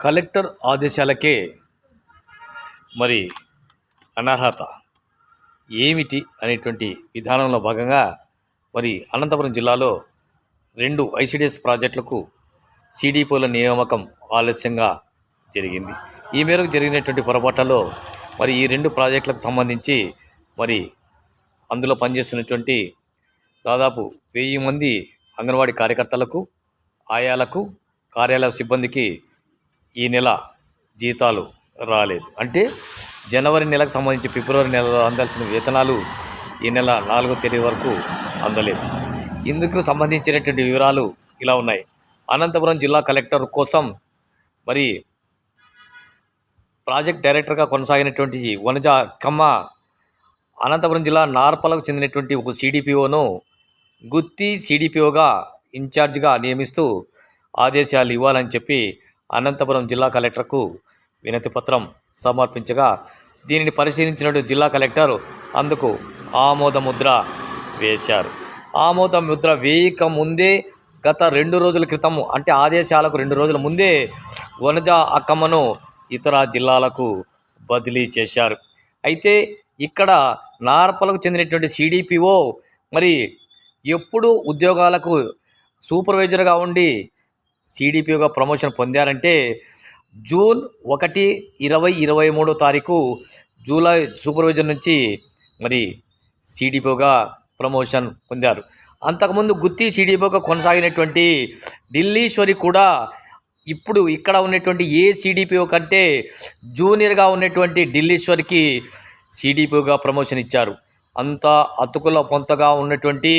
Collector ఆదేశాలకే మరి అనర్హత ఏమిటి అనేటువంటి విధానంలో భాగంగా మరి అనంతపురం జిల్లాలో రెండు ఐసిడిఎస్ ప్రాజెక్టులకు సిడిపోల నియామకం ఆలస్యంగా జరిగింది. ఈ మేరకు జరిగినటువంటి పొరపాట్లలో మరి ఈ రెండు ప్రాజెక్టులకు సంబంధించి మరి అందులో పనిచేస్తున్నటువంటి దాదాపు వెయ్యి మంది అంగన్వాడీ కార్యకర్తలకు ఆయాలకు కార్యాలయ సిబ్బందికి ఈ నెల జీతాలు రాలేదు. అంటే జనవరి నెలకు సంబంధించి ఫిబ్రవరి నెలలో అందాల్సిన వేతనాలు ఈ నెల నాలుగో తేదీ వరకు అందలేదు. ఇందుకు సంబంధించినటువంటి వివరాలు ఇలా ఉన్నాయి. అనంతపురం జిల్లా కలెక్టర్ కోసం మరి ప్రాజెక్ట్ డైరెక్టర్గా కొనసాగినటువంటి వనజ కమ్మ అనంతపురం జిల్లా నార్పలకు చెందినటువంటి ఒక సిడిపిఓను గుత్తి సిడిపిఓగా ఇన్ఛార్జిగా నియమిస్తూ ఆదేశాలు ఇవ్వాలని చెప్పి అనంతపురం జిల్లా కలెక్టర్కు వినతిపత్రం సమర్పించగా దీనిని పరిశీలించినట్టు జిల్లా కలెక్టర్ అందుకు ఆమోద ముద్ర వేశారు. ఆమోద ముద్ర వేయక ముందే గత రెండు రోజుల క్రితం అంటే ఆదేశాలకు రెండు రోజుల ముందే వనజ అక్కమ్మను ఇతర జిల్లాలకు బదిలీ చేశారు. అయితే ఇక్కడ నార్పలకు చెందినటువంటి సిడిపిఓ మరి ఎప్పుడు ఉద్యోగాలకు సూపర్వైజర్గా ఉండి సిడిపిఓగా ప్రమోషన్ పొందారంటే జూన్ ఒకటి ఇరవై ఇరవై మూడో తారీఖు జూలై సూపర్వైజర్ నుంచి మరి సిడిపిఓగా ప్రమోషన్ పొందారు. అంతకుముందు గుత్తి సిడిపిఓగా కొనసాగినటువంటి ఢిల్లీశ్వరి కూడా ఇప్పుడు ఇక్కడ ఉన్నటువంటి ఏ సిడిపిఓ కంటే జూనియర్గా ఉన్నటువంటి ఢిల్లీశ్వరికి సిడిపిఓగా ప్రమోషన్ ఇచ్చారు. అంత అతుకుల పొంతగా ఉన్నటువంటి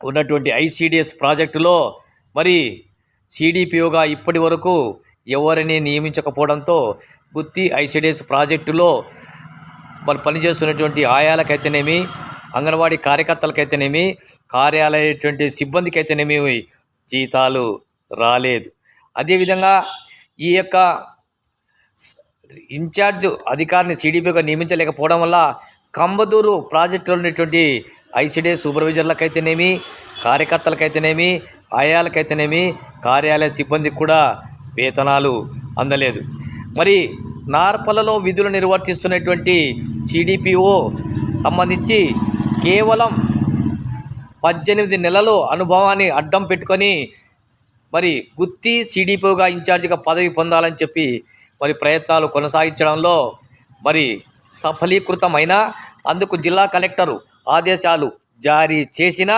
ఉన్నటువంటి ఐసిడిఎస్ ప్రాజెక్టులో మరి సిడిపిఓగా ఇప్పటి వరకు ఎవరిని నియమించకపోవడంతో గుత్తి ఐసిడిఎస్ ప్రాజెక్టులో మరి పనిచేస్తున్నటువంటి ఆయాలకైతేనేమి అంగన్వాడీ కార్యకర్తలకైతేనేమి కార్యాలయటువంటి సిబ్బందికి అయితేనేమి జీతాలు రాలేదు. అదేవిధంగా ఈ యొక్క ఇన్ఛార్జ్ అధికారిని సిడిపిగా నియమించలేకపోవడం వల్ల కంబదూరు ప్రాజెక్టులో ఉన్నటువంటి ఐసిడిఎస్ సూపర్వైజర్లకైతేనేమి కార్యకర్తలకైతేనేమి ఆయాలకైతేనేమి కార్యాలయ సిబ్బందికి కూడా వేతనాలు అందలేదు. మరి నార్పలలో విధులు నిర్వర్తిస్తున్నటువంటి సిడిపిఓ సంబంధించి కేవలం పద్దెనిమిది నెలలు అనుభవాన్ని అడ్డం పెట్టుకొని మరి గుత్తి సిడిపిఓగా ఇన్ఛార్జిగా పదవి పొందాలని చెప్పి మరి ప్రయత్నాలు కొనసాగించడంలో మరి సఫలీకృతమైన అందుకు జిల్లా కలెక్టరు ఆదేశాలు జారీ చేసిన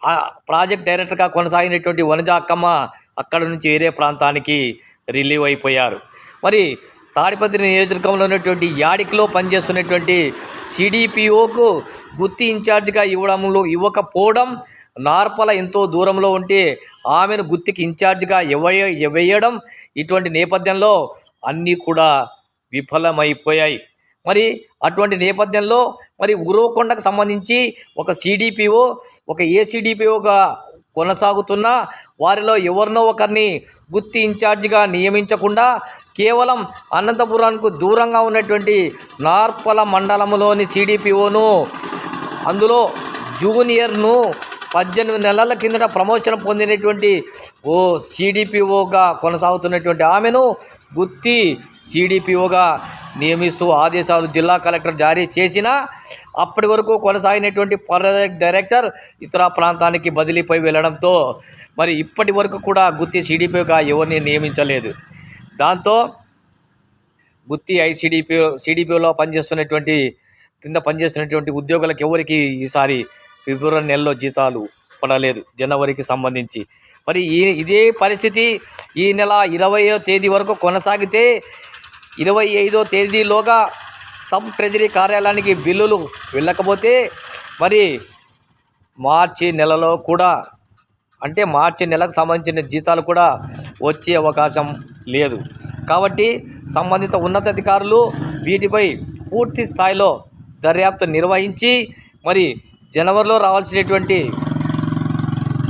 ఆ ప్రాజెక్ట్ డైరెక్టర్గా కొనసాగినటువంటి వనజ అక్కమ్మ అక్కడ నుంచి వేరే ప్రాంతానికి రిలీవ్ అయిపోయారు. మరి తాడిపత్రి నియోజకవర్గంలో ఉన్నటువంటి యాడిక్లో పనిచేస్తున్నటువంటి సిడిపిఓకు గుత్తి ఇన్ఛార్జిగా ఇవ్వడంలో ఇవ్వకపోవడం నార్పల ఎంతో దూరంలో ఉంటే ఆమెను గుత్తికి ఇన్ఛార్జిగా ఇవ్వ వేయడం ఇటువంటి నేపథ్యంలో అన్నీ కూడా విఫలమైపోయాయి. మరి అటువంటి నేపథ్యంలో మరి ఉరవకొండకు సంబంధించి ఒక సిడిపిఓ ఒక ఏసీడిపిఓగా కొనసాగుతున్న వారిలో ఎవరినో ఒకరిని గుత్తి ఇన్ఛార్జిగా నియమించకుండా కేవలం అనంతపురానికి దూరంగా ఉన్నటువంటి నార్పల మండలంలోని సిడిపిఓను అందులో జూనియర్ను పద్దెనిమిది నెలల కిందట ప్రమోషన్ పొందినటువంటి ఓ సిడిపిఓగా కొనసాగుతున్నటువంటి ఆమెను గుత్తి సిడిపిఓగా నియమిస్తూ ఆదేశాలు జిల్లా కలెక్టర్ జారీ చేసినా అప్పటి వరకు కొనసాగినటువంటి ప్రాజెక్ట్ డైరెక్టర్ ఇతర ప్రాంతానికి బదిలీపై వెళ్ళడంతో మరి ఇప్పటి వరకు కూడా గుత్తి సిడిపిఓగా ఎవరిని నియమించలేదు. దాంతో గుత్తి ఐసిడిపిఓ సిడిపిఓలో పనిచేస్తున్నటువంటి కింద పనిచేస్తున్నటువంటి ఉద్యోగులకు ఎవరికి ఈసారి ఫిబ్రవరి నెలలో జీతాలు పడలేదు జనవరికి సంబంధించి. మరి ఈ ఇదే పరిస్థితి ఈ నెల ఇరవయో తేదీ వరకు కొనసాగితే ఇరవై ఐదో తేదీలోగా సబ్ ట్రెజరీ కార్యాలయానికి బిల్లులు వెళ్ళకపోతే మరి మార్చి నెలలో కూడా అంటే మార్చి నెలకు సంబంధించిన జీతాలు కూడా వచ్చే అవకాశం లేదు. కాబట్టి సంబంధిత ఉన్నతాధికారులు వీటిపై పూర్తి స్థాయిలో దర్యాప్తు నిర్వహించి మరి జనవరిలో రావాల్సినటువంటి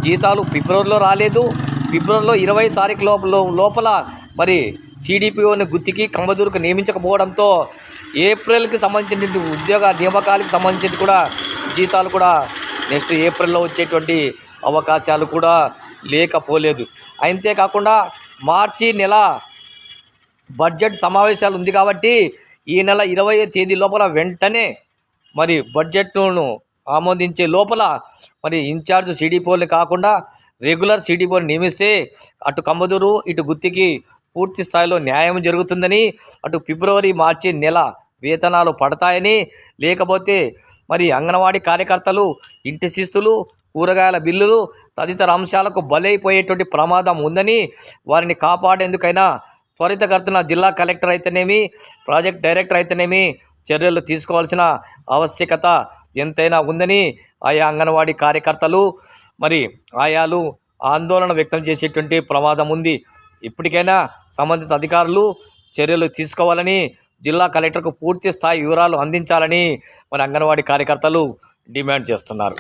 జీతాలు ఫిబ్రవరిలో రాలేదు. ఫిబ్రవరిలో ఇరవై తారీఖు లోపల లోపల మరి సిడిపిఓని గుత్తికి కంబదూరుకు నియమించకపోవడంతో ఏప్రిల్కి సంబంధించినటువంటి ఉద్యోగ నియామకాలకు సంబంధించి కూడా జీతాలు కూడా నెక్స్ట్ ఏప్రిల్లో వచ్చేటువంటి అవకాశాలు కూడా లేకపోలేదు. అంతేకాకుండా మార్చి నెల బడ్జెట్ సమావేశాలు ఉంది కాబట్టి ఈ నెల ఇరవై తేదీ లోపల వెంటనే మరి బడ్జెట్ను ఆమోదించే లోపల మరి ఇన్ఛార్జ్ సిడిపోల్ని కాకుండా రెగ్యులర్ సిడిపోని నియమిస్తే అటు కంబదూరు ఇటు గుత్తికి పూర్తి స్థాయిలో న్యాయం జరుగుతుందని అటు ఫిబ్రవరి మార్చి నెల వేతనాలు పడతాయని లేకపోతే మరి అంగన్వాడీ కార్యకర్తలు ఇంటి శిస్తులు కూరగాయల బిల్లులు తదితర అంశాలకు బలైపోయేటువంటి ప్రమాదం ఉందని వారిని కాపాడేందుకైనా త్వరితగతిన జిల్లా కలెక్టర్ అయితేనేమి ప్రాజెక్ట్ డైరెక్టర్ అయితేనేమి చర్యలు తీసుకోవాల్సిన ఆవశ్యకత ఎంతైనా ఉందని ఆయా అంగన్వాడీ కార్యకర్తలు మరి ఆయాలు ఆందోళన వ్యక్తం చేసేటువంటి ప్రమాదం ఉంది. ఇప్పటికైనా సంబంధిత అధికారులు చర్యలు తీసుకోవాలని జిల్లా కలెక్టర్కు పూర్తి స్థాయి వివరాలు అందించాలని మరి అంగన్వాడీ కార్యకర్తలు డిమాండ్ చేస్తున్నారు.